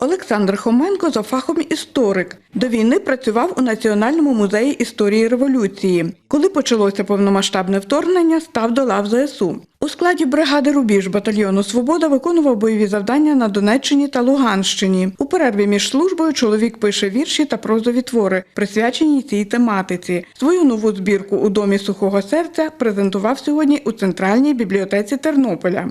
Олександр Хоменко за фахом історик. До війни працював у Національному музеї історії революції. Коли почалося повномасштабне вторгнення, став до лав ЗСУ. У складі бригади Рубіж батальйону Свобода виконував бойові завдання на Донеччині та Луганщині. У перерві між службою чоловік пише вірші та прозові твори, присвячені цій тематиці. Свою нову збірку у домі сухого серця презентував сьогодні у центральній бібліотеці Тернополя.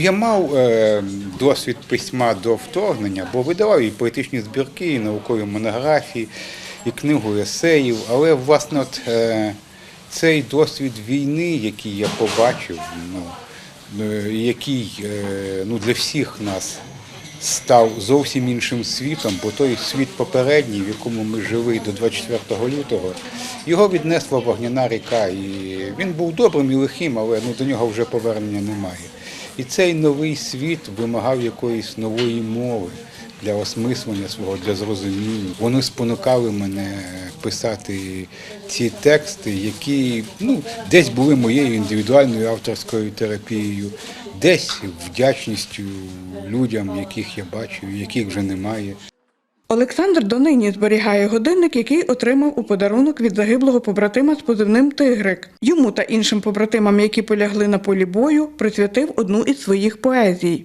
Я мав е, досвід письма до вторгнення, бо видавав і поетичні збірки, і наукові монографії, і книгу есеїв. Але власне от, е, цей досвід війни, який я побачив, ну, е, який е, ну, для всіх нас став зовсім іншим світом, бо той світ попередній, в якому ми жили до 24 лютого, його віднесла вогняна ріка. І він був добрим і лихим, але ну, до нього вже повернення немає. І цей новий світ вимагав якоїсь нової мови для осмислення свого, для зрозуміння. Вони спонукали мене писати ці тексти, які ну, десь були моєю індивідуальною авторською терапією, десь вдячністю людям, яких я бачив, яких вже немає. Олександр донині зберігає годинник, який отримав у подарунок від загиблого побратима з позивним Тигрик. Йому та іншим побратимам, які полягли на полі бою, присвятив одну із своїх поезій.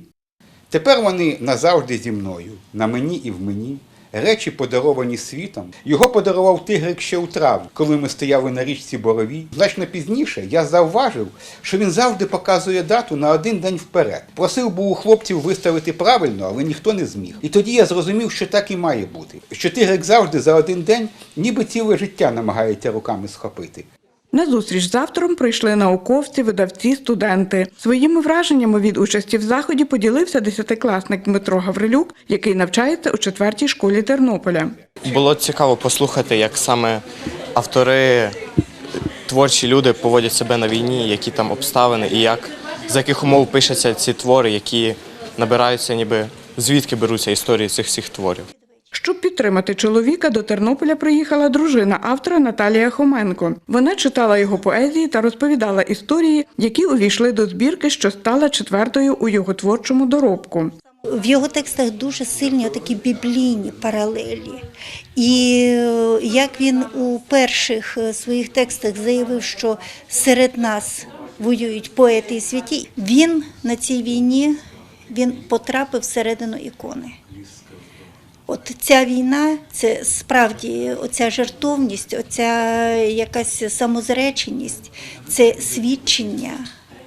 Тепер вони назавжди зі мною, на мені і в мені. Речі, подаровані світом. Його подарував тигрик ще у травні, коли ми стояли на річці Боровій. Значно пізніше я завважив, що він завжди показує дату на один день вперед. Просив був у хлопців виставити правильно, але ніхто не зміг. І тоді я зрозумів, що так і має бути. Що тигрик завжди за один день, ніби ціле життя намагається руками схопити. На зустріч з автором прийшли науковці, видавці, студенти. Своїми враженнями від участі в заході поділився десятикласник Дмитро Гаврилюк, який навчається у четвертій школі Тернополя. Було цікаво послухати, як саме автори, творчі люди поводять себе на війні, які там обставини, і як з яких умов пишуться ці твори, які набираються, ніби звідки беруться історії цих всіх творів. Щоб підтримати чоловіка, до Тернополя приїхала дружина автора Наталія Хоменко. Вона читала його поезії та розповідала історії, які увійшли до збірки, що стала четвертою у його творчому доробку. В його текстах дуже сильні такі біблійні паралелі. І е, як він у перших е, своїх текстах заявив, що серед нас воюють поети і святі, він на цій війні він потрапив всередину ікони. От ця війна, це справді оця жертовність, оця якась самозреченість, це свідчення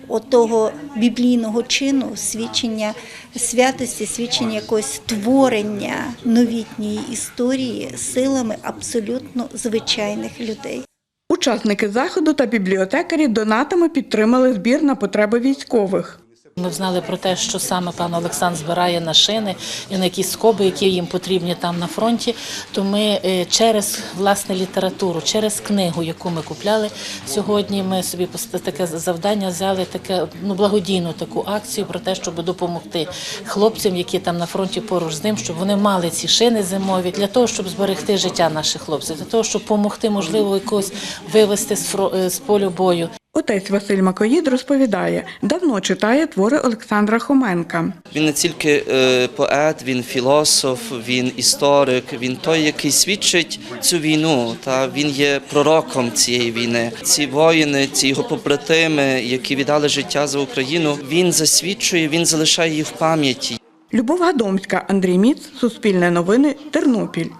отого біблійного чину, свідчення святості, свідчення якогось творення новітньої історії силами абсолютно звичайних людей. Учасники заходу та бібліотекарі донатами підтримали збір на потреби військових. Ми знали про те, що саме пан Олександр збирає на шини і на якісь скоби, які їм потрібні там на фронті. То ми е, через власне літературу, через книгу, яку ми купляли сьогодні, ми собі таке завдання взяли, таке ну благодійну таку акцію про те, щоб допомогти хлопцям, які там на фронті поруч з ним, щоб вони мали ці шини зимові для того, щоб зберегти життя наших хлопців, для того, щоб допомогти, можливо, якось вивести е, з полю бою. Отець Василь Макоїд розповідає, давно читає твори Олександра Хоменка. Він не тільки е, поет, він філософ, він історик, він той, який свідчить цю війну. Та він є пророком цієї війни. Ці воїни, ці його побратими, які віддали життя за Україну. Він засвідчує, він залишає їх в пам'яті. Любов Гадомська, Андрій Міц, Суспільне новини, Тернопіль.